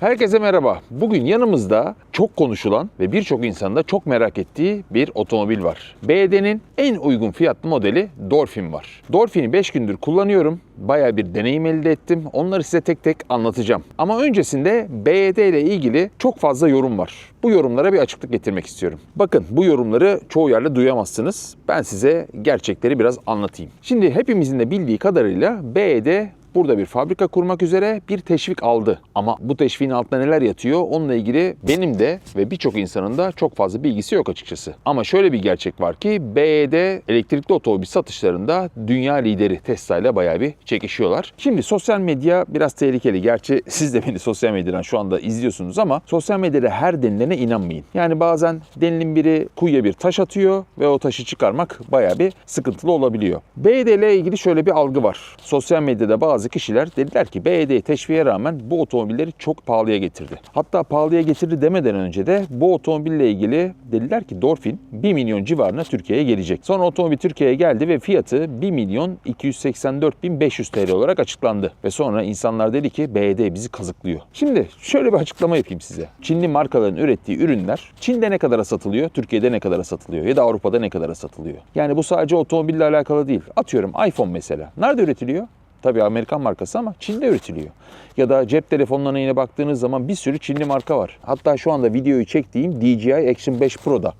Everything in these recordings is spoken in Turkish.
Herkese merhaba. Bugün yanımızda çok konuşulan ve birçok insanın da çok merak ettiği bir otomobil var. BYD'nin en uygun fiyatlı modeli Dolphin var. Dolphin'i 5 gündür kullanıyorum. Bayağı bir deneyim elde ettim. Onları size tek tek anlatacağım. Ama öncesinde BYD ile ilgili çok fazla yorum var. Bu yorumlara bir açıklık getirmek istiyorum. Bakın bu yorumları çoğu yerde duyamazsınız. Ben size gerçekleri biraz anlatayım. Şimdi hepimizin de bildiği kadarıyla BYD burada bir fabrika kurmak üzere bir teşvik aldı. Ama bu teşviğin altında neler yatıyor onunla ilgili benim de ve birçok insanın da çok fazla bilgisi yok açıkçası. Ama şöyle bir gerçek var ki BYD elektrikli otomobil satışlarında dünya lideri Tesla ile bayağı bir çekişiyorlar. Şimdi sosyal medya biraz tehlikeli. Gerçi siz de beni sosyal medyadan şu anda izliyorsunuz ama sosyal medyada her denilene inanmayın. Yani bazen denilin biri kuyuya bir taş atıyor ve o taşı çıkarmak bayağı bir sıkıntılı olabiliyor. BYD ile ilgili şöyle bir algı var. Sosyal medyada bazı kişiler dediler ki BYD teşviğe rağmen bu otomobilleri çok pahalıya getirdi. Hatta pahalıya getirdi demeden önce de bu otomobille ilgili dediler ki Dolphin 1 milyon civarına Türkiye'ye gelecek. Sonra otomobil Türkiye'ye geldi ve fiyatı 1 milyon 284 bin 500 TL olarak açıklandı. Ve sonra insanlar dedi ki BYD bizi kazıklıyor. Şimdi şöyle bir açıklama yapayım size. Çinli markaların ürettiği ürünler Çin'de ne kadara satılıyor, Türkiye'de ne kadara satılıyor ya da Avrupa'da ne kadara satılıyor. Yani bu sadece otomobille alakalı değil. Atıyorum iPhone mesela. Nerede üretiliyor? Tabii Amerikan markası ama Çin'de üretiliyor. Ya da cep telefonlarına yine baktığınız zaman bir sürü Çinli marka var. Hatta şu anda videoyu çektiğim DJI Action 5 Pro'da.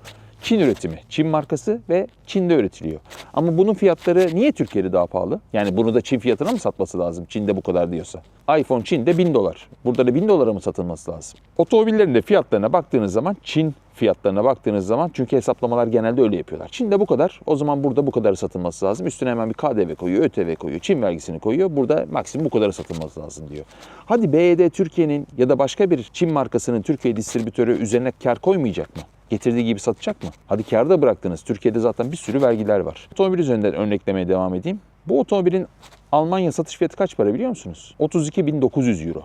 Çin üretimi, Çin markası ve Çin'de üretiliyor. Ama bunun fiyatları niye Türkiye'de daha pahalı? Yani bunu da Çin fiyatına mı satması lazım? Çin'de bu kadar diyorsa. iPhone Çin'de 1000 dolar. Burada da 1000 dolara mı satılması lazım? Otomobillerin de fiyatlarına baktığınız zaman Çin fiyatlarına baktığınız zaman çünkü hesaplamalar genelde öyle yapıyorlar. Çin'de bu kadar, o zaman burada bu kadar satılması lazım. Üstüne hemen bir KDV koyuyor, ÖTV koyuyor, Çin vergisini koyuyor. Burada maksimum bu kadar satılması lazım diyor. Hadi BYD Türkiye'nin ya da başka bir Çin markasının Türkiye distribütörü üzerine kar koymayacak mı? Getirdiği gibi satacak mı? Hadi kârda bıraktınız. Türkiye'de zaten bir sürü vergiler var. Otomobil üzerinden örneklemeye devam edeyim. Bu otomobilin Almanya satış fiyatı kaç para biliyor musunuz? 32.900 euro.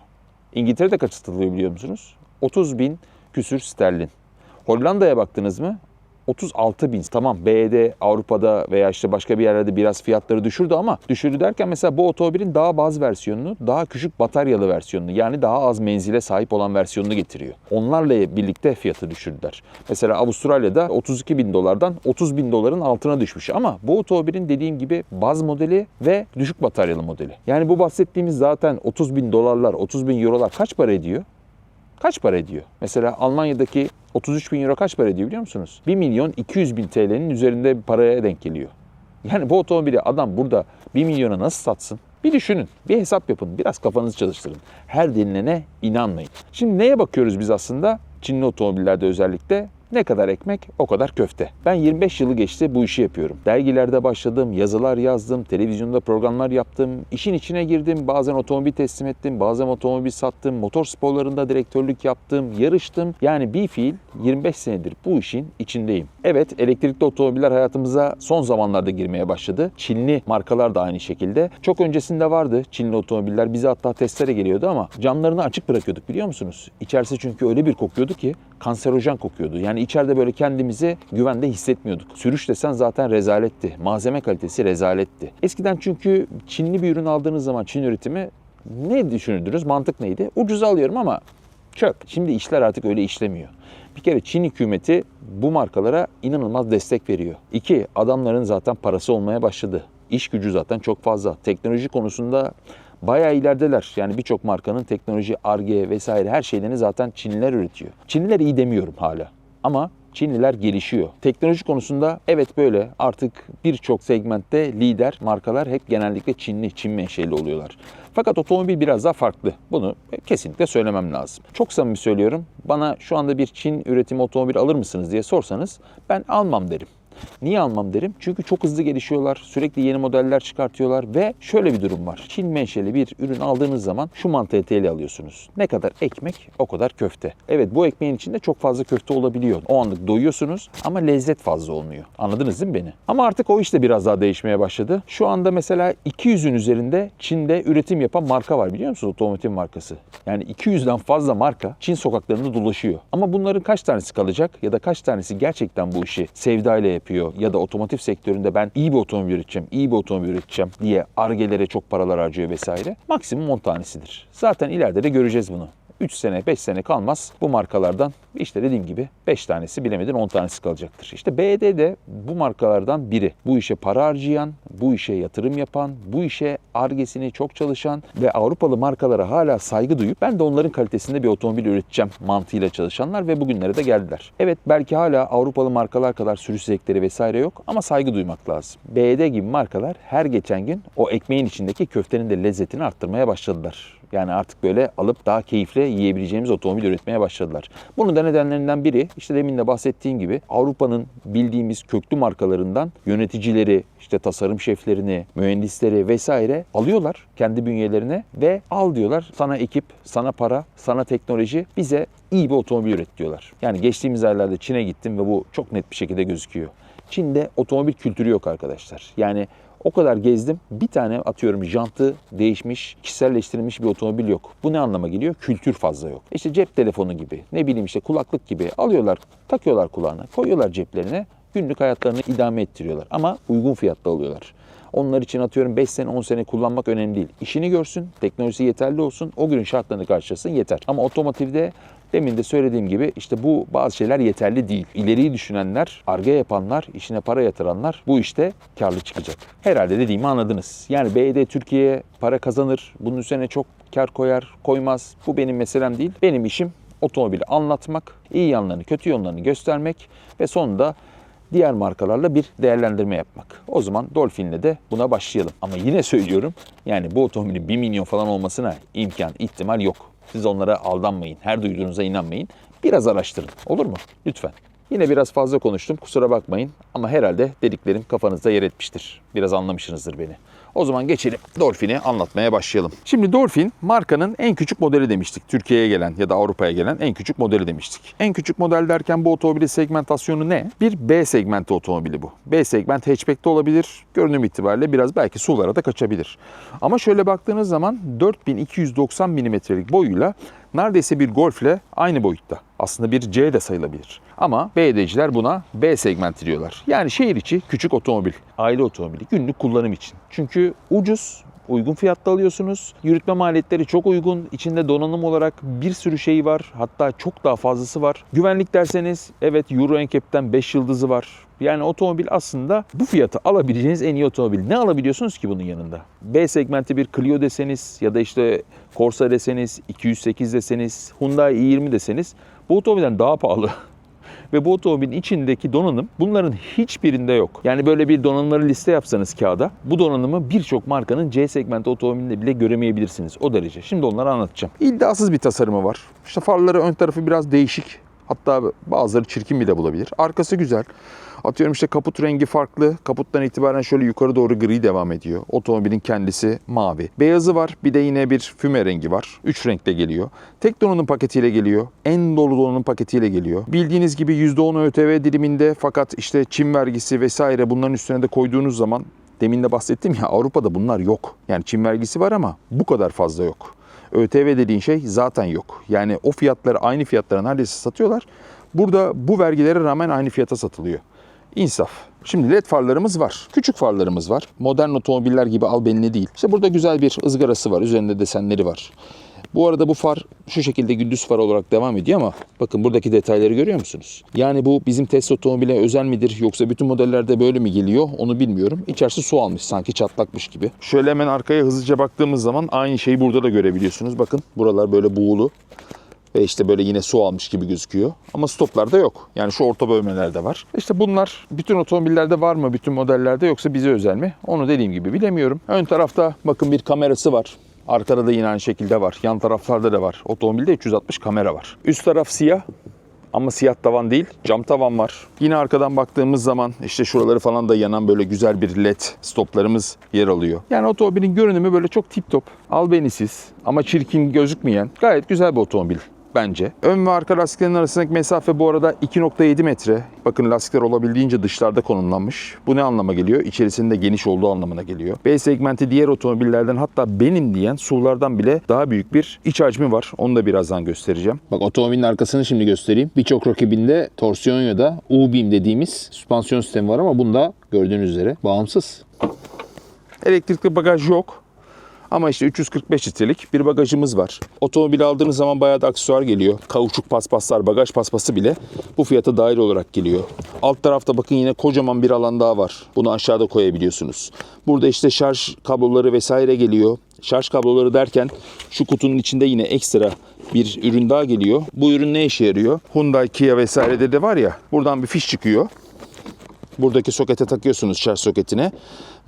İngiltere'de kaç satılıyor biliyor musunuz? 30 bin küsür sterlin. Hollanda'ya baktınız mı? 36 bin. Tamam BYD Avrupa'da veya işte başka bir yerlerde biraz fiyatları düşürdü ama düşürdü derken mesela bu otomobilin daha baz versiyonunu, daha küçük bataryalı versiyonunu yani daha az menzile sahip olan versiyonunu getiriyor. Onlarla birlikte fiyatı düşürdüler. Mesela Avustralya'da 32 bin dolardan 30 bin doların altına düşmüş ama bu otomobilin dediğim gibi baz modeli ve düşük bataryalı modeli. Yani bu bahsettiğimiz zaten 30 bin dolarlar, 30 bin eurolar kaç para ediyor? kaç para ediyor? Mesela Almanya'daki 33 bin euro kaç para ediyor biliyor musunuz? 1 milyon 200 bin TL'nin üzerinde paraya denk geliyor. Yani bu otomobili adam burada 1 milyona nasıl satsın? Bir düşünün, bir hesap yapın, biraz kafanızı çalıştırın. Her denilene inanmayın. Şimdi neye bakıyoruz biz aslında? Çinli otomobillerde özellikle ne kadar ekmek o kadar köfte. Ben 25 yılı geçti bu işi yapıyorum. Dergilerde başladım, yazılar yazdım, televizyonda programlar yaptım, işin içine girdim. Bazen otomobil teslim ettim, bazen otomobil sattım, motor sporlarında direktörlük yaptım, yarıştım. Yani bir fiil 25 senedir bu işin içindeyim. Evet elektrikli otomobiller hayatımıza son zamanlarda girmeye başladı. Çinli markalar da aynı şekilde. Çok öncesinde vardı Çinli otomobiller. Bize hatta testlere geliyordu ama camlarını açık bırakıyorduk biliyor musunuz? İçerisi çünkü öyle bir kokuyordu ki kanserojen kokuyordu. Yani içeride böyle kendimizi güvende hissetmiyorduk. Sürüş desen zaten rezaletti. Malzeme kalitesi rezaletti. Eskiden çünkü Çinli bir ürün aldığınız zaman Çin üretimi ne düşünürdünüz? Mantık neydi? Ucuz alıyorum ama çöp. Şimdi işler artık öyle işlemiyor. Bir kere Çin hükümeti bu markalara inanılmaz destek veriyor. İki, adamların zaten parası olmaya başladı. İş gücü zaten çok fazla. Teknoloji konusunda bayağı ilerideler. Yani birçok markanın teknoloji, ARGE vesaire her şeylerini zaten Çinliler üretiyor. Çinliler iyi demiyorum hala. Ama Çinliler gelişiyor. Teknoloji konusunda evet böyle artık birçok segmentte lider markalar hep genellikle Çinli, Çin menşeli oluyorlar. Fakat otomobil biraz daha farklı. Bunu kesinlikle söylemem lazım. Çok samimi söylüyorum. Bana şu anda bir Çin üretimi otomobil alır mısınız diye sorsanız ben almam derim. Niye almam derim? Çünkü çok hızlı gelişiyorlar. Sürekli yeni modeller çıkartıyorlar ve şöyle bir durum var. Çin menşeli bir ürün aldığınız zaman şu mantaliteli alıyorsunuz. Ne kadar ekmek o kadar köfte. Evet bu ekmeğin içinde çok fazla köfte olabiliyor. O anlık doyuyorsunuz ama lezzet fazla olmuyor. Anladınız değil mi beni? Ama artık o iş de biraz daha değişmeye başladı. Şu anda mesela 200'ün üzerinde Çin'de üretim yapan marka var biliyor musunuz? Otomotiv markası. Yani 200'den fazla marka Çin sokaklarında dolaşıyor. Ama bunların kaç tanesi kalacak ya da kaç tanesi gerçekten bu işi sevdayla yapıyor ya da otomotiv sektöründe ben iyi bir otomobil üreteceğim, iyi bir otomobil üreteceğim diye argelere çok paralar harcıyor vesaire. Maksimum 10 tanesidir. Zaten ileride de göreceğiz bunu. 3 sene 5 sene kalmaz bu markalardan işte dediğim gibi 5 tanesi bilemedin 10 tanesi kalacaktır. İşte BD de bu markalardan biri. Bu işe para harcayan, bu işe yatırım yapan, bu işe argesini çok çalışan ve Avrupalı markalara hala saygı duyup ben de onların kalitesinde bir otomobil üreteceğim mantığıyla çalışanlar ve bugünlere de geldiler. Evet belki hala Avrupalı markalar kadar sürüş zevkleri vesaire yok ama saygı duymak lazım. BD gibi markalar her geçen gün o ekmeğin içindeki köftenin de lezzetini arttırmaya başladılar. Yani artık böyle alıp daha keyifle yiyebileceğimiz otomobil üretmeye başladılar. Bunun da nedenlerinden biri işte demin de bahsettiğim gibi Avrupa'nın bildiğimiz köklü markalarından yöneticileri, işte tasarım şeflerini, mühendisleri vesaire alıyorlar kendi bünyelerine ve al diyorlar sana ekip, sana para, sana teknoloji bize iyi bir otomobil üret diyorlar. Yani geçtiğimiz aylarda Çin'e gittim ve bu çok net bir şekilde gözüküyor. Çin'de otomobil kültürü yok arkadaşlar. Yani o kadar gezdim. Bir tane atıyorum jantı değişmiş, kişiselleştirilmiş bir otomobil yok. Bu ne anlama geliyor? Kültür fazla yok. İşte cep telefonu gibi, ne bileyim işte kulaklık gibi alıyorlar, takıyorlar kulağına, koyuyorlar ceplerine. Günlük hayatlarını idame ettiriyorlar. Ama uygun fiyatta alıyorlar. Onlar için atıyorum 5 sene 10 sene kullanmak önemli değil. İşini görsün, teknolojisi yeterli olsun, o günün şartlarını karşılasın yeter. Ama otomotivde Demin de söylediğim gibi işte bu bazı şeyler yeterli değil. İleriyi düşünenler, arge yapanlar, işine para yatıranlar bu işte karlı çıkacak. Herhalde dediğimi anladınız. Yani BD Türkiye'ye para kazanır, bunun üzerine çok kar koyar, koymaz. Bu benim meselem değil. Benim işim otomobili anlatmak, iyi yanlarını, kötü yanlarını göstermek ve sonunda diğer markalarla bir değerlendirme yapmak. O zaman Dolphin'le de buna başlayalım. Ama yine söylüyorum yani bu otomobilin 1 milyon falan olmasına imkan, ihtimal yok. Siz onlara aldanmayın. Her duyduğunuza inanmayın. Biraz araştırın. Olur mu? Lütfen. Yine biraz fazla konuştum. Kusura bakmayın. Ama herhalde dediklerim kafanızda yer etmiştir. Biraz anlamışsınızdır beni. O zaman geçelim Dolphin'i anlatmaya başlayalım. Şimdi Dolphin markanın en küçük modeli demiştik. Türkiye'ye gelen ya da Avrupa'ya gelen en küçük modeli demiştik. En küçük model derken bu otomobilin segmentasyonu ne? Bir B segmenti otomobili bu. B segment hatchback'te olabilir. Görünüm itibariyle biraz belki sulara da kaçabilir. Ama şöyle baktığınız zaman 4290 mm'lik boyuyla neredeyse bir Golf'le aynı boyutta. Aslında bir C de sayılabilir. Ama BD'ciler buna B segmenti diyorlar. Yani şehir içi küçük otomobil, aile otomobili, günlük kullanım için. Çünkü ucuz, uygun fiyatta alıyorsunuz. Yürütme maliyetleri çok uygun. İçinde donanım olarak bir sürü şey var. Hatta çok daha fazlası var. Güvenlik derseniz evet Euro NCAP'ten 5 yıldızı var. Yani otomobil aslında bu fiyatı alabileceğiniz en iyi otomobil. Ne alabiliyorsunuz ki bunun yanında? B segmenti bir Clio deseniz ya da işte Corsa deseniz, 208 deseniz, Hyundai i20 deseniz bu otomobilden daha pahalı. Ve bu otomobilin içindeki donanım bunların hiçbirinde yok. Yani böyle bir donanımları liste yapsanız kağıda bu donanımı birçok markanın C segmenti otomobilinde bile göremeyebilirsiniz. O derece. Şimdi onları anlatacağım. İddiasız bir tasarımı var. İşte farları ön tarafı biraz değişik. Hatta bazıları çirkin bile bulabilir. Arkası güzel. Atıyorum işte kaput rengi farklı. Kaputtan itibaren şöyle yukarı doğru gri devam ediyor. Otomobilin kendisi mavi. Beyazı var. Bir de yine bir füme rengi var. Üç renkte geliyor. Tek donanım paketiyle geliyor. En dolu donanım paketiyle geliyor. Bildiğiniz gibi %10 ÖTV diliminde fakat işte çim vergisi vesaire bunların üstüne de koyduğunuz zaman demin de bahsettim ya Avrupa'da bunlar yok. Yani çim vergisi var ama bu kadar fazla yok. ÖTV dediğin şey zaten yok. Yani o fiyatları aynı fiyatlara neredeyse satıyorlar. Burada bu vergilere rağmen aynı fiyata satılıyor. İnsaf. Şimdi led farlarımız var. Küçük farlarımız var. Modern otomobiller gibi albenili değil. İşte burada güzel bir ızgarası var. Üzerinde desenleri var. Bu arada bu far şu şekilde gündüz far olarak devam ediyor ama bakın buradaki detayları görüyor musunuz? Yani bu bizim test otomobile özel midir yoksa bütün modellerde böyle mi geliyor onu bilmiyorum. İçerisi su almış sanki çatlakmış gibi. Şöyle hemen arkaya hızlıca baktığımız zaman aynı şeyi burada da görebiliyorsunuz. Bakın buralar böyle buğulu ve işte böyle yine su almış gibi gözüküyor. Ama stoplarda yok. Yani şu orta bölmelerde var. İşte bunlar bütün otomobillerde var mı, bütün modellerde yoksa bize özel mi? Onu dediğim gibi bilemiyorum. Ön tarafta bakın bir kamerası var. Arkada da yine aynı şekilde var. Yan taraflarda da var. Otomobilde 360 kamera var. Üst taraf siyah. Ama siyah tavan değil, cam tavan var. Yine arkadan baktığımız zaman işte şuraları falan da yanan böyle güzel bir led stoplarımız yer alıyor. Yani otomobilin görünümü böyle çok tip top, albenisiz ama çirkin gözükmeyen gayet güzel bir otomobil bence. Ön ve arka lastiklerin arasındaki mesafe bu arada 2.7 metre. Bakın lastikler olabildiğince dışlarda konumlanmış. Bu ne anlama geliyor? İçerisinde geniş olduğu anlamına geliyor. B segmenti diğer otomobillerden hatta benim diyen SUV'lardan bile daha büyük bir iç hacmi var. Onu da birazdan göstereceğim. Bak otomobilin arkasını şimdi göstereyim. Birçok rakibinde torsiyon ya da U-beam dediğimiz süspansiyon sistemi var ama bunda gördüğünüz üzere bağımsız. Elektrikli bagaj yok. Ama işte 345 litrelik bir bagajımız var. Otomobil aldığınız zaman bayağı da aksesuar geliyor. Kauçuk paspaslar, bagaj paspası bile bu fiyata dahil olarak geliyor. Alt tarafta bakın yine kocaman bir alan daha var. Bunu aşağıda koyabiliyorsunuz. Burada işte şarj kabloları vesaire geliyor. Şarj kabloları derken şu kutunun içinde yine ekstra bir ürün daha geliyor. Bu ürün ne işe yarıyor? Hyundai, Kia vesairede de var ya buradan bir fiş çıkıyor. Buradaki sokete takıyorsunuz şarj soketine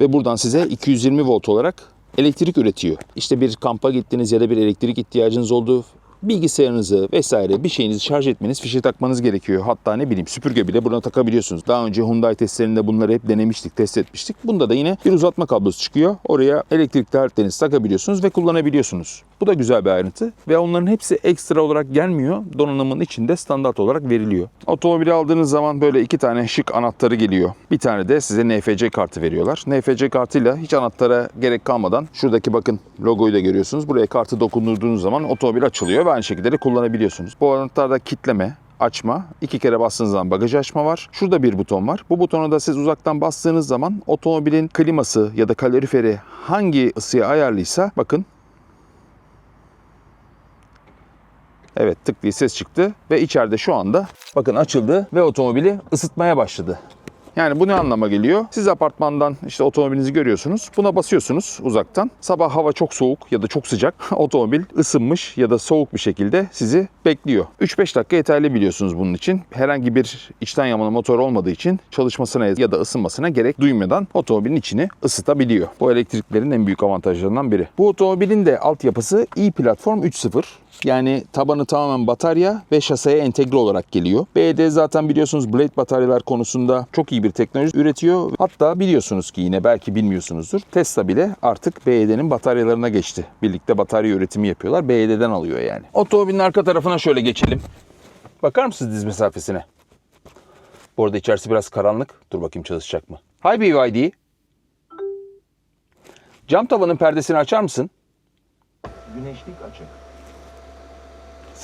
ve buradan size 220 volt olarak elektrik üretiyor. İşte bir kampa gittiniz ya da bir elektrik ihtiyacınız oldu. Bilgisayarınızı vesaire bir şeyinizi şarj etmeniz, fişe takmanız gerekiyor. Hatta ne bileyim süpürge bile buna takabiliyorsunuz. Daha önce Hyundai testlerinde bunları hep denemiştik, test etmiştik. Bunda da yine bir uzatma kablosu çıkıyor. Oraya elektrikli aletlerinizi takabiliyorsunuz ve kullanabiliyorsunuz. Bu da güzel bir ayrıntı ve onların hepsi ekstra olarak gelmiyor. Donanımın içinde standart olarak veriliyor. Otomobili aldığınız zaman böyle iki tane şık anahtarı geliyor. Bir tane de size NFC kartı veriyorlar. NFC kartıyla hiç anahtara gerek kalmadan şuradaki bakın logoyu da görüyorsunuz. Buraya kartı dokundurduğunuz zaman otomobil açılıyor ve aynı şekilde de kullanabiliyorsunuz. Bu anahtarda kitleme, açma. iki kere bastığınız zaman bagajı açma var. Şurada bir buton var. Bu butona da siz uzaktan bastığınız zaman otomobilin kliması ya da kaloriferi hangi ısıya ayarlıysa bakın Evet tık diye ses çıktı ve içeride şu anda bakın açıldı ve otomobili ısıtmaya başladı. Yani bu ne anlama geliyor? Siz apartmandan işte otomobilinizi görüyorsunuz. Buna basıyorsunuz uzaktan. Sabah hava çok soğuk ya da çok sıcak. Otomobil ısınmış ya da soğuk bir şekilde sizi bekliyor. 3-5 dakika yeterli biliyorsunuz bunun için. Herhangi bir içten yanmalı motor olmadığı için çalışmasına ya da ısınmasına gerek duymadan otomobilin içini ısıtabiliyor. Bu elektriklerin en büyük avantajlarından biri. Bu otomobilin de altyapısı i-Platform 3.0. Yani tabanı tamamen batarya ve şaseye entegre olarak geliyor. BYD zaten biliyorsunuz Blade bataryalar konusunda çok iyi bir teknoloji üretiyor. Hatta biliyorsunuz ki yine belki bilmiyorsunuzdur. Tesla bile artık BYD'nin bataryalarına geçti. Birlikte batarya üretimi yapıyorlar. BYD'den alıyor yani. Otomobilin arka tarafına şöyle geçelim. Bakar mısınız diz mesafesine? Bu arada içerisi biraz karanlık. Dur bakayım çalışacak mı? Hi BYD. Cam tavanın perdesini açar mısın? Güneşlik açık.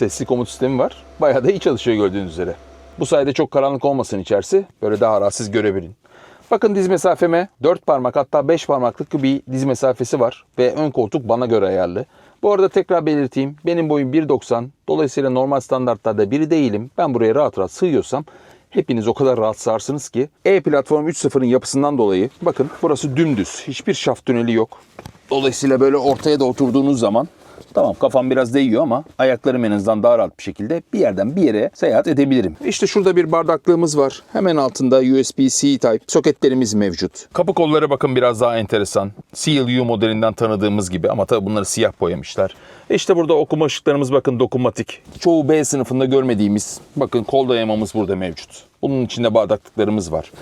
Sesli komut sistemi var. Bayağı da iyi çalışıyor gördüğünüz üzere. Bu sayede çok karanlık olmasın içerisi. Böyle daha rahatsız görebilin. Bakın diz mesafeme 4 parmak hatta 5 parmaklık bir diz mesafesi var. Ve ön koltuk bana göre ayarlı. Bu arada tekrar belirteyim. Benim boyum 1.90. Dolayısıyla normal standartlarda biri değilim. Ben buraya rahat rahat sığıyorsam hepiniz o kadar rahat sığarsınız ki. E-Platform 3.0'ın yapısından dolayı bakın burası dümdüz. Hiçbir şaft tüneli yok. Dolayısıyla böyle ortaya da oturduğunuz zaman Tamam kafam biraz değiyor ama ayaklarım en azından daha rahat bir şekilde bir yerden bir yere seyahat edebilirim. İşte şurada bir bardaklığımız var. Hemen altında USB-C Type soketlerimiz mevcut. Kapı kolları bakın biraz daha enteresan. CLU modelinden tanıdığımız gibi ama tabii bunları siyah boyamışlar. İşte burada okuma ışıklarımız bakın dokunmatik. Çoğu B sınıfında görmediğimiz bakın kol dayamamız burada mevcut. Bunun içinde bardaklıklarımız var.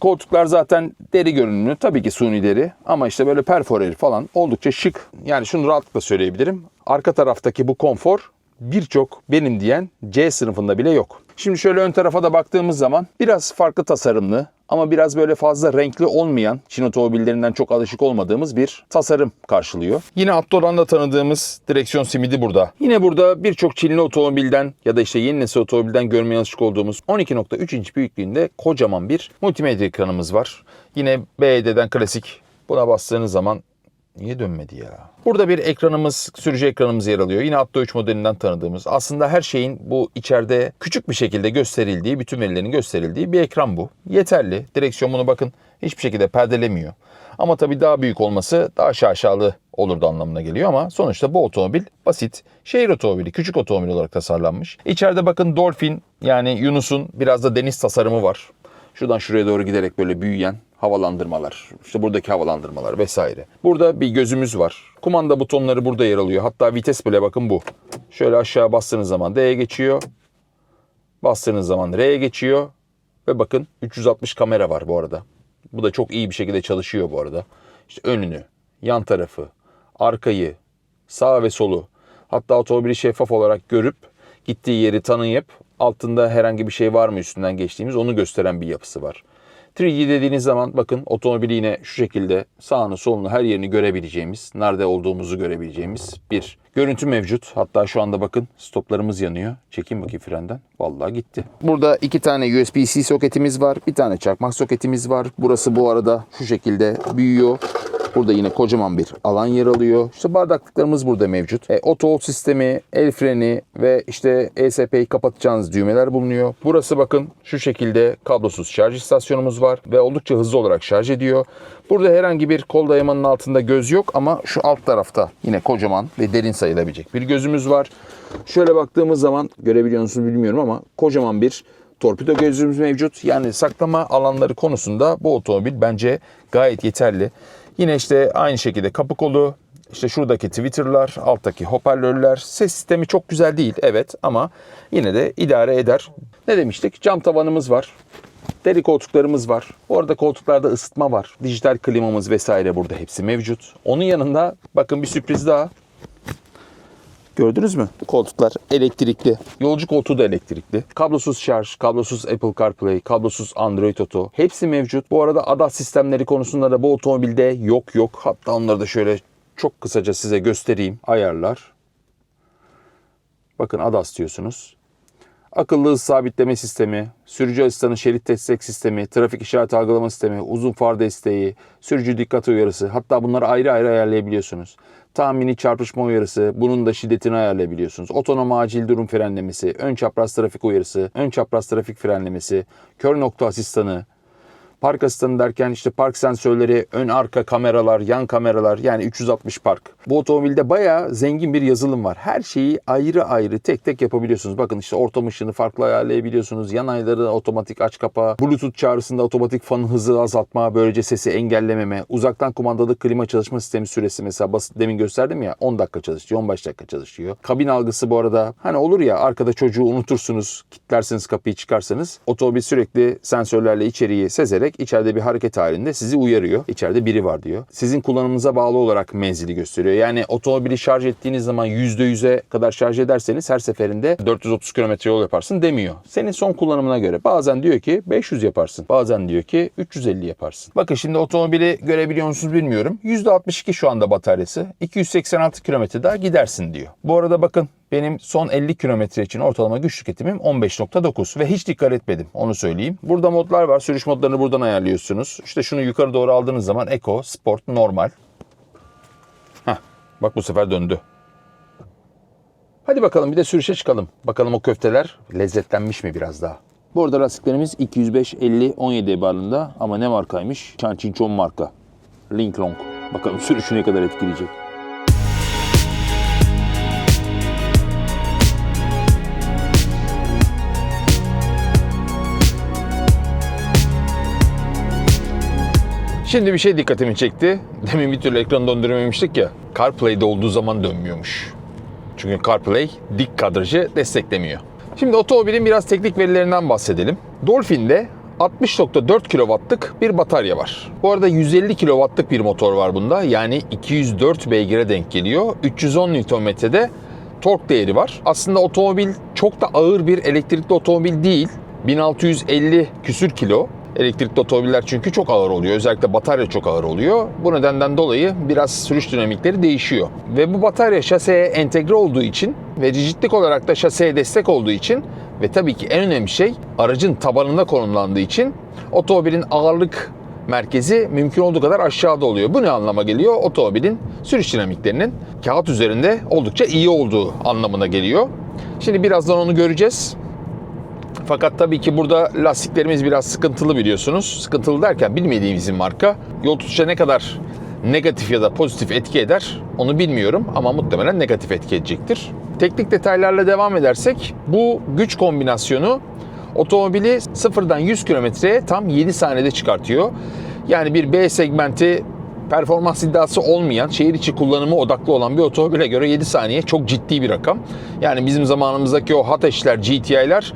Koltuklar zaten deri görünümlü. Tabii ki suni deri ama işte böyle perforeli falan oldukça şık. Yani şunu rahatlıkla söyleyebilirim. Arka taraftaki bu konfor birçok benim diyen C sınıfında bile yok. Şimdi şöyle ön tarafa da baktığımız zaman biraz farklı tasarımlı ama biraz böyle fazla renkli olmayan Çin otomobillerinden çok alışık olmadığımız bir tasarım karşılıyor. Yine Atto'dan da tanıdığımız direksiyon simidi burada. Yine burada birçok Çinli otomobilden ya da işte yeni nesil otomobilden görmeye alışık olduğumuz 12.3 inç büyüklüğünde kocaman bir multimedya ekranımız var. Yine BYD'den klasik buna bastığınız zaman Niye dönmedi ya? Burada bir ekranımız, sürücü ekranımız yer alıyor. Yine Atto 3 modelinden tanıdığımız. Aslında her şeyin bu içeride küçük bir şekilde gösterildiği, bütün verilerin gösterildiği bir ekran bu. Yeterli. Direksiyon bunu bakın hiçbir şekilde perdelemiyor. Ama tabii daha büyük olması daha şaşalı olurdu anlamına geliyor ama sonuçta bu otomobil basit. Şehir otomobili, küçük otomobil olarak tasarlanmış. İçeride bakın Dolphin yani Yunus'un biraz da deniz tasarımı var. Şuradan şuraya doğru giderek böyle büyüyen havalandırmalar, işte buradaki havalandırmalar vesaire. Burada bir gözümüz var. Kumanda butonları burada yer alıyor. Hatta vites bile bakın bu. Şöyle aşağı bastığınız zaman D'ye geçiyor. Bastığınız zaman R'ye geçiyor. Ve bakın 360 kamera var bu arada. Bu da çok iyi bir şekilde çalışıyor bu arada. İşte önünü, yan tarafı, arkayı, sağ ve solu. Hatta otomobili şeffaf olarak görüp gittiği yeri tanıyıp altında herhangi bir şey var mı üstünden geçtiğimiz onu gösteren bir yapısı var. 3D dediğiniz zaman bakın otomobili yine şu şekilde sağını solunu her yerini görebileceğimiz, nerede olduğumuzu görebileceğimiz bir görüntü mevcut. Hatta şu anda bakın stoplarımız yanıyor. Çekeyim bakayım frenden. Vallahi gitti. Burada iki tane USB-C soketimiz var. Bir tane çakmak soketimiz var. Burası bu arada şu şekilde büyüyor. Burada yine kocaman bir alan yer alıyor. İşte bardaklıklarımız burada mevcut. E, oto sistemi, el freni ve işte ESP'yi kapatacağınız düğmeler bulunuyor. Burası bakın şu şekilde kablosuz şarj istasyonumuz var ve oldukça hızlı olarak şarj ediyor. Burada herhangi bir kol dayamanın altında göz yok ama şu alt tarafta yine kocaman ve derin sayılabilecek bir gözümüz var. Şöyle baktığımız zaman görebiliyor musunuz bilmiyorum ama kocaman bir torpido gözümüz mevcut. Yani saklama alanları konusunda bu otomobil bence gayet yeterli. Yine işte aynı şekilde kapı kolu, işte şuradaki Twitter'lar, alttaki hoparlörler. Ses sistemi çok güzel değil evet ama yine de idare eder. Ne demiştik? Cam tavanımız var. Deri koltuklarımız var. Orada koltuklarda ısıtma var. Dijital klimamız vesaire burada hepsi mevcut. Onun yanında bakın bir sürpriz daha. Gördünüz mü? Koltuklar elektrikli. Yolcu koltuğu da elektrikli. Kablosuz şarj, kablosuz Apple CarPlay, kablosuz Android Auto. Hepsi mevcut. Bu arada ADAS sistemleri konusunda da bu otomobilde yok yok. Hatta onları da şöyle çok kısaca size göstereyim. Ayarlar. Bakın ADAS diyorsunuz. Akıllı hız sabitleme sistemi, sürücü asistanı şerit destek sistemi, trafik işaret algılama sistemi, uzun far desteği, sürücü dikkat uyarısı. Hatta bunları ayrı ayrı ayarlayabiliyorsunuz. Tahmini çarpışma uyarısı, bunun da şiddetini ayarlayabiliyorsunuz. Otonom acil durum frenlemesi, ön çapraz trafik uyarısı, ön çapraz trafik frenlemesi, kör nokta asistanı, Park asistanı derken işte park sensörleri, ön arka kameralar, yan kameralar yani 360 park. Bu otomobilde bayağı zengin bir yazılım var. Her şeyi ayrı ayrı tek tek yapabiliyorsunuz. Bakın işte ortam ışığını farklı ayarlayabiliyorsunuz. Yan ayları otomatik aç kapa. Bluetooth çağrısında otomatik fanın hızı azaltma, böylece sesi engellememe. Uzaktan kumandalı klima çalışma sistemi süresi mesela basit demin gösterdim ya 10 dakika çalışıyor, 15 dakika çalışıyor. Kabin algısı bu arada hani olur ya arkada çocuğu unutursunuz, kilitlersiniz kapıyı çıkarsanız otomobil sürekli sensörlerle içeriği sezerek içeride bir hareket halinde sizi uyarıyor. İçeride biri var diyor. Sizin kullanımınıza bağlı olarak menzili gösteriyor. Yani otomobili şarj ettiğiniz zaman %100'e kadar şarj ederseniz her seferinde 430 km yol yaparsın demiyor. Senin son kullanımına göre bazen diyor ki 500 yaparsın. Bazen diyor ki 350 yaparsın. Bakın şimdi otomobili görebiliyor musunuz bilmiyorum. %62 şu anda bataryası. 286 km daha gidersin diyor. Bu arada bakın benim son 50 kilometre için ortalama güç tüketimim 15.9 ve hiç dikkat etmedim onu söyleyeyim. Burada modlar var. Sürüş modlarını buradan ayarlıyorsunuz. İşte şunu yukarı doğru aldığınız zaman Eco, Sport, Normal. Heh, bak bu sefer döndü. Hadi bakalım bir de sürüşe çıkalım. Bakalım o köfteler lezzetlenmiş mi biraz daha. Bu arada lastiklerimiz 205 50 17 ebarında ama ne markaymış? Chanchingchon marka. Linklong. Bakalım sürüşü ne kadar etkileyecek. Şimdi bir şey dikkatimi çekti. Demin bir türlü ekranı döndürememiştik ya. CarPlay'de olduğu zaman dönmüyormuş. Çünkü CarPlay dik kadrajı desteklemiyor. Şimdi otomobilin biraz teknik verilerinden bahsedelim. Dolphin'de 60.4 kW'lık bir batarya var. Bu arada 150 kW'lık bir motor var bunda. Yani 204 beygire denk geliyor. 310 Nm'de tork değeri var. Aslında otomobil çok da ağır bir elektrikli otomobil değil. 1650 küsür kilo. Elektrikli otomobiller çünkü çok ağır oluyor. Özellikle batarya çok ağır oluyor. Bu nedenden dolayı biraz sürüş dinamikleri değişiyor. Ve bu batarya şaseye entegre olduğu için ve rigidlik olarak da şaseye destek olduğu için ve tabii ki en önemli şey aracın tabanında konumlandığı için otomobilin ağırlık merkezi mümkün olduğu kadar aşağıda oluyor. Bu ne anlama geliyor? Otomobilin sürüş dinamiklerinin kağıt üzerinde oldukça iyi olduğu anlamına geliyor. Şimdi birazdan onu göreceğiz. Fakat tabii ki burada lastiklerimiz biraz sıkıntılı biliyorsunuz. Sıkıntılı derken bilmediğimiz bir marka. Yol tutuşa ne kadar negatif ya da pozitif etki eder onu bilmiyorum ama muhtemelen negatif etki edecektir. Teknik detaylarla devam edersek bu güç kombinasyonu otomobili sıfırdan 100 kilometreye tam 7 saniyede çıkartıyor. Yani bir B segmenti performans iddiası olmayan, şehir içi kullanımı odaklı olan bir otomobile göre 7 saniye çok ciddi bir rakam. Yani bizim zamanımızdaki o Hateşler, GTI'ler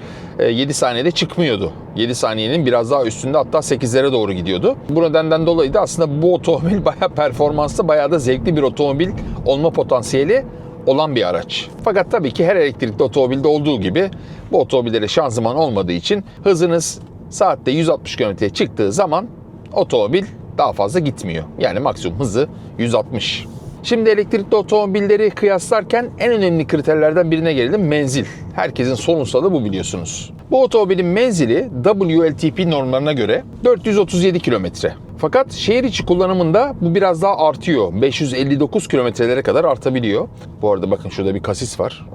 7 saniyede çıkmıyordu. 7 saniyenin biraz daha üstünde hatta 8'lere doğru gidiyordu. Bu nedenden dolayı da aslında bu otomobil bayağı performanslı, bayağı da zevkli bir otomobil olma potansiyeli olan bir araç. Fakat tabii ki her elektrikli otomobilde olduğu gibi bu otomobillere şanzıman olmadığı için hızınız saatte 160 km'ye çıktığı zaman otomobil daha fazla gitmiyor. Yani maksimum hızı 160. Şimdi elektrikli otomobilleri kıyaslarken en önemli kriterlerden birine gelelim menzil. Herkesin sorunsalı bu biliyorsunuz. Bu otomobilin menzili WLTP normlarına göre 437 kilometre. Fakat şehir içi kullanımında bu biraz daha artıyor. 559 kilometrelere kadar artabiliyor. Bu arada bakın şurada bir kasis var.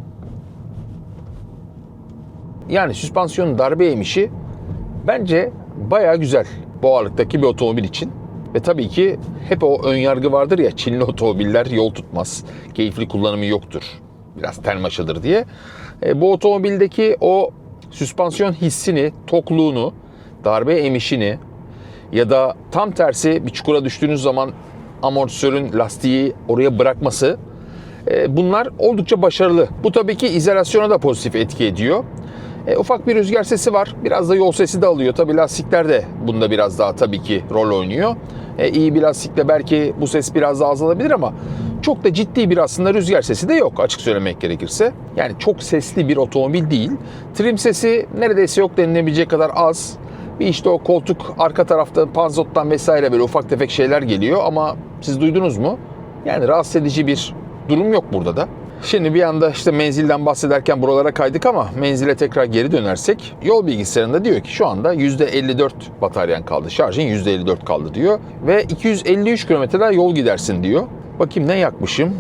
Yani süspansiyonun darbe emişi bence baya güzel bu ağırlıktaki bir otomobil için. Ve tabii ki hep o ön yargı vardır ya Çinli otomobiller yol tutmaz. Keyifli kullanımı yoktur. Biraz termaşadır diye. E, bu otomobildeki o süspansiyon hissini, tokluğunu, darbe emişini ya da tam tersi bir çukura düştüğünüz zaman amortisörün lastiği oraya bırakması e, bunlar oldukça başarılı. Bu tabii ki izolasyona da pozitif etki ediyor. E, ufak bir rüzgar sesi var. Biraz da yol sesi de alıyor. Tabii lastikler de bunda biraz daha tabii ki rol oynuyor. E, iyi bir lastikle belki bu ses biraz daha azalabilir ama çok da ciddi bir aslında rüzgar sesi de yok açık söylemek gerekirse. Yani çok sesli bir otomobil değil. Trim sesi neredeyse yok denilebilecek kadar az. Bir işte o koltuk arka tarafta panzottan vesaire böyle ufak tefek şeyler geliyor ama siz duydunuz mu? Yani rahatsız edici bir durum yok burada da. Şimdi bir anda işte menzilden bahsederken buralara kaydık ama menzile tekrar geri dönersek yol bilgisayarında diyor ki şu anda %54 bataryan kaldı. Şarjın %54 kaldı diyor. Ve 253 kilometre yol gidersin diyor. Bakayım ne yakmışım?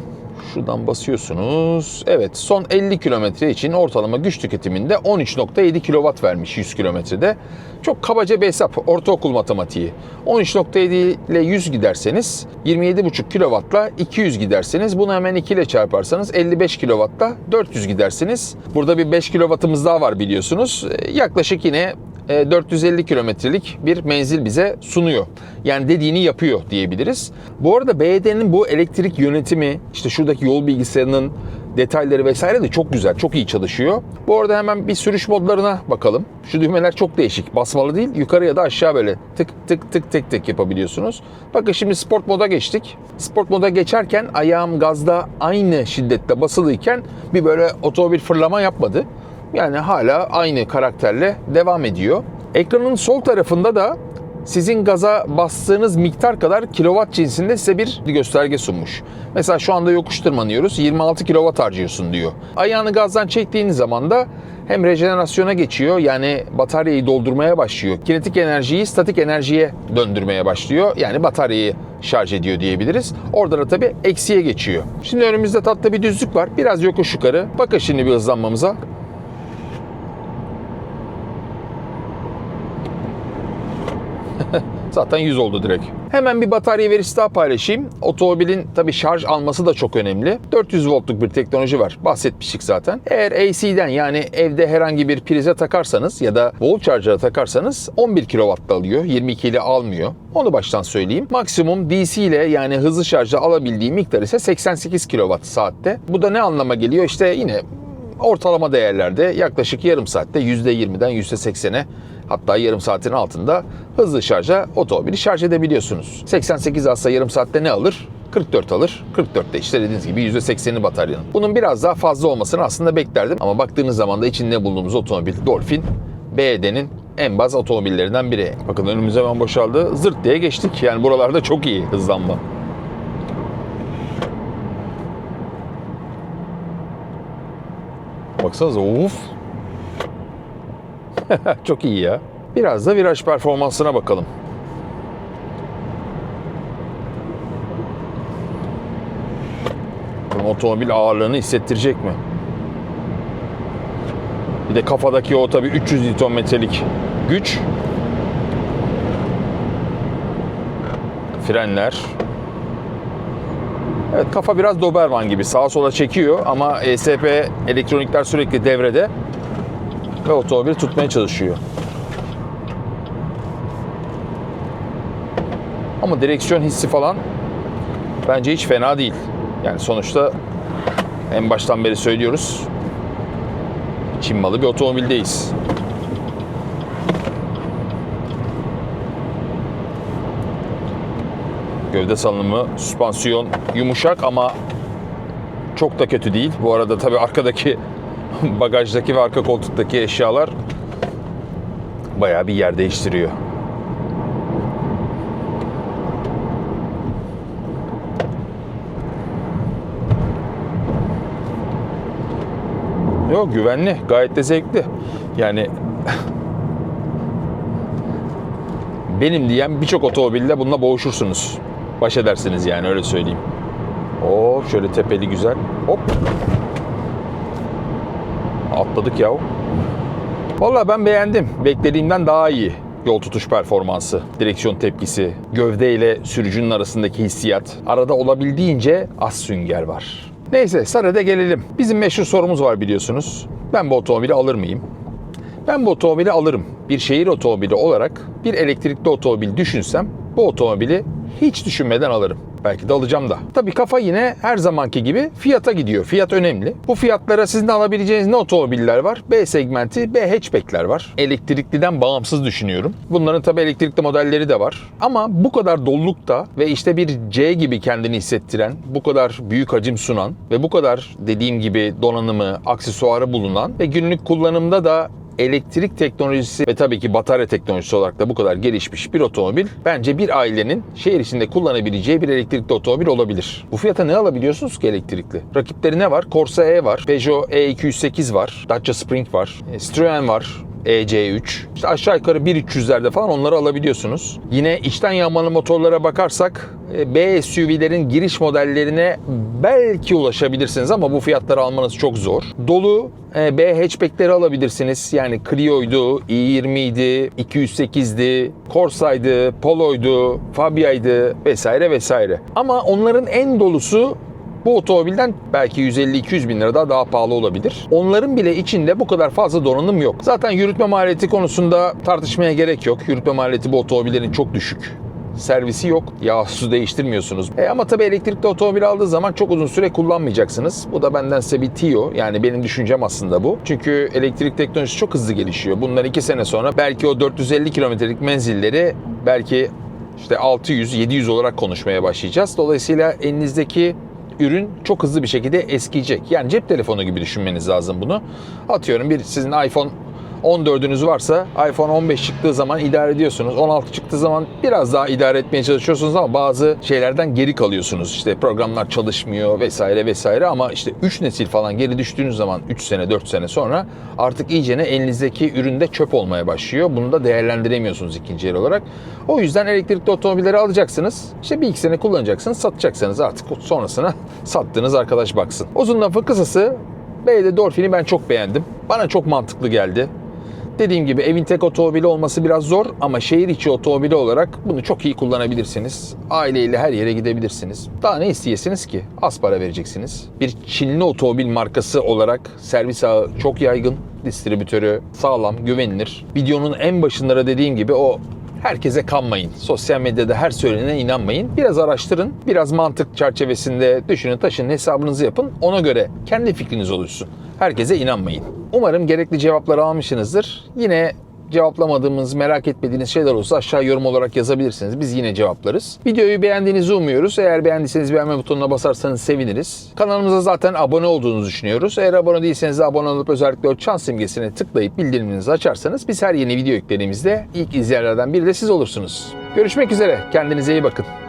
Şuradan basıyorsunuz. Evet son 50 kilometre için ortalama güç tüketiminde 13.7 kW vermiş 100 kilometrede. Çok kabaca bir hesap. Ortaokul matematiği. 13.7 ile 100 giderseniz 27.5 kW'la 200 giderseniz bunu hemen 2 ile çarparsanız 55 kW'la 400 gidersiniz. Burada bir 5 kW'ımız daha var biliyorsunuz. Ee, Yaklaşık yine 450 kilometrelik bir menzil bize sunuyor. Yani dediğini yapıyor diyebiliriz. Bu arada BYD'nin bu elektrik yönetimi, işte şuradaki yol bilgisayarının detayları vesaire de çok güzel, çok iyi çalışıyor. Bu arada hemen bir sürüş modlarına bakalım. Şu düğmeler çok değişik. Basmalı değil, yukarı ya da aşağı böyle tık tık tık tık tık yapabiliyorsunuz. Bakın şimdi sport moda geçtik. Sport moda geçerken ayağım gazda aynı şiddette basılıyken bir böyle otomobil fırlama yapmadı. Yani hala aynı karakterle devam ediyor. Ekranın sol tarafında da sizin gaza bastığınız miktar kadar kilowatt cinsinde size bir gösterge sunmuş. Mesela şu anda yokuş tırmanıyoruz 26 kilowatt harcıyorsun diyor. Ayağını gazdan çektiğiniz zaman da hem rejenerasyona geçiyor yani bataryayı doldurmaya başlıyor. Kinetik enerjiyi statik enerjiye döndürmeye başlıyor. Yani bataryayı şarj ediyor diyebiliriz. Orada da tabii eksiye geçiyor. Şimdi önümüzde tatlı bir düzlük var. Biraz yokuş yukarı. Bakın şimdi bir hızlanmamıza. Zaten 100 oldu direkt. Hemen bir batarya verisi daha paylaşayım. Otomobilin tabi şarj alması da çok önemli. 400 voltluk bir teknoloji var. Bahsetmiştik zaten. Eğer AC'den yani evde herhangi bir prize takarsanız ya da wall charger'a takarsanız 11 kW alıyor. 22 ile almıyor. Onu baştan söyleyeyim. Maksimum DC ile yani hızlı şarjla alabildiği miktar ise 88 kW saatte. Bu da ne anlama geliyor? İşte yine ortalama değerlerde yaklaşık yarım saatte %20'den %80'e hatta yarım saatin altında hızlı şarja otomobili şarj edebiliyorsunuz. 88 alsa yarım saatte ne alır? 44 alır. 44'te işte dediğiniz gibi %80'i bataryanın. Bunun biraz daha fazla olmasını aslında beklerdim ama baktığınız zaman da içinde bulunduğumuz otomobil Dolphin BYD'nin en baz otomobillerinden biri. Bakın önümüz hemen boşaldı. Zırt diye geçtik. Yani buralarda çok iyi hızlanma. Baksanıza uf. Çok iyi ya. Biraz da viraj performansına bakalım. Otomobil ağırlığını hissettirecek mi? Bir de kafadaki o tabii 300 Nm'lik güç. Frenler. Evet kafa biraz Doberman gibi sağa sola çekiyor ama ESP elektronikler sürekli devrede ve otomobili tutmaya çalışıyor. Ama direksiyon hissi falan bence hiç fena değil. Yani sonuçta en baştan beri söylüyoruz. Çin malı bir otomobildeyiz. Gövde salınımı, süspansiyon yumuşak ama çok da kötü değil. Bu arada tabii arkadaki bagajdaki ve arka koltuktaki eşyalar bayağı bir yer değiştiriyor. Yok güvenli, gayet de zevkli. Yani benim diyen birçok otomobilde bununla boğuşursunuz. Baş edersiniz yani öyle söyleyeyim. Hop şöyle tepeli güzel. Hop. Atladık yahu. Valla ben beğendim. Beklediğimden daha iyi. Yol tutuş performansı, direksiyon tepkisi, gövde ile sürücünün arasındaki hissiyat. Arada olabildiğince az sünger var. Neyse Sare'de gelelim. Bizim meşhur sorumuz var biliyorsunuz. Ben bu otomobili alır mıyım? Ben bu otomobili alırım. Bir şehir otomobili olarak bir elektrikli otomobil düşünsem bu otomobili hiç düşünmeden alırım. Belki de alacağım da. Tabii kafa yine her zamanki gibi fiyata gidiyor. Fiyat önemli. Bu fiyatlara sizin alabileceğiniz ne otomobiller var? B segmenti, B hatchback'ler var. Elektrikliden bağımsız düşünüyorum. Bunların tabii elektrikli modelleri de var. Ama bu kadar dolulukta ve işte bir C gibi kendini hissettiren, bu kadar büyük hacim sunan ve bu kadar dediğim gibi donanımı, aksesuarı bulunan ve günlük kullanımda da elektrik teknolojisi ve tabii ki batarya teknolojisi olarak da bu kadar gelişmiş bir otomobil bence bir ailenin şehir içinde kullanabileceği bir elektrikli otomobil olabilir. Bu fiyata ne alabiliyorsunuz ki elektrikli? Rakipleri ne var? Corsa E var, Peugeot E208 var, Dacia Spring var, e, Citroen var, EC3. İşte aşağı yukarı 1.300'lerde falan onları alabiliyorsunuz. Yine içten yanmalı motorlara bakarsak e, B SUV'lerin giriş modellerine belki ulaşabilirsiniz ama bu fiyatları almanız çok zor. Dolu e, B hatchback'leri alabilirsiniz. Yani Clio'ydu, i20'ydi, 208'di, Corsa'ydı, Polo'ydu, Fabia'ydı vesaire vesaire. Ama onların en dolusu bu otomobilden belki 150-200 bin lira daha, daha pahalı olabilir. Onların bile içinde bu kadar fazla donanım yok. Zaten yürütme maliyeti konusunda tartışmaya gerek yok. Yürütme maliyeti bu otomobillerin çok düşük. Servisi yok. Yağ su değiştirmiyorsunuz. E ama tabii elektrikli otomobil aldığı zaman çok uzun süre kullanmayacaksınız. Bu da benden size bir tiyo. Yani benim düşüncem aslında bu. Çünkü elektrik teknolojisi çok hızlı gelişiyor. Bundan iki sene sonra belki o 450 kilometrelik menzilleri belki işte 600-700 olarak konuşmaya başlayacağız. Dolayısıyla elinizdeki ürün çok hızlı bir şekilde eskiyecek. Yani cep telefonu gibi düşünmeniz lazım bunu. Atıyorum bir sizin iPhone 14'ünüz varsa iPhone 15 çıktığı zaman idare ediyorsunuz. 16 çıktığı zaman biraz daha idare etmeye çalışıyorsunuz ama bazı şeylerden geri kalıyorsunuz. İşte programlar çalışmıyor vesaire vesaire ama işte 3 nesil falan geri düştüğünüz zaman 3 sene 4 sene sonra artık iyicene elinizdeki üründe çöp olmaya başlıyor. Bunu da değerlendiremiyorsunuz ikinci el olarak. O yüzden elektrikli otomobilleri alacaksınız. İşte bir iki sene kullanacaksınız, satacaksınız artık sonrasına sattığınız arkadaş baksın. Uzun lafın kısası B'de Dolphin'i ben çok beğendim. Bana çok mantıklı geldi. Dediğim gibi evin tek otomobili olması biraz zor ama şehir içi otomobili olarak bunu çok iyi kullanabilirsiniz. Aileyle her yere gidebilirsiniz. Daha ne isteyesiniz ki? Az para vereceksiniz. Bir Çinli otomobil markası olarak servis ağı çok yaygın. Distribütörü sağlam, güvenilir. Videonun en başında da dediğim gibi o herkese kanmayın. Sosyal medyada her söylenene inanmayın. Biraz araştırın. Biraz mantık çerçevesinde düşünün, taşın, hesabınızı yapın. Ona göre kendi fikriniz oluşsun. Herkese inanmayın. Umarım gerekli cevapları almışsınızdır. Yine cevaplamadığımız, merak etmediğiniz şeyler olursa aşağı yorum olarak yazabilirsiniz. Biz yine cevaplarız. Videoyu beğendiğinizi umuyoruz. Eğer beğendiyseniz beğenme butonuna basarsanız seviniriz. Kanalımıza zaten abone olduğunuzu düşünüyoruz. Eğer abone değilseniz de abone olup özellikle o çan simgesine tıklayıp bildirimlerinizi açarsanız biz her yeni video yüklediğimizde ilk izleyenlerden biri de siz olursunuz. Görüşmek üzere. Kendinize iyi bakın.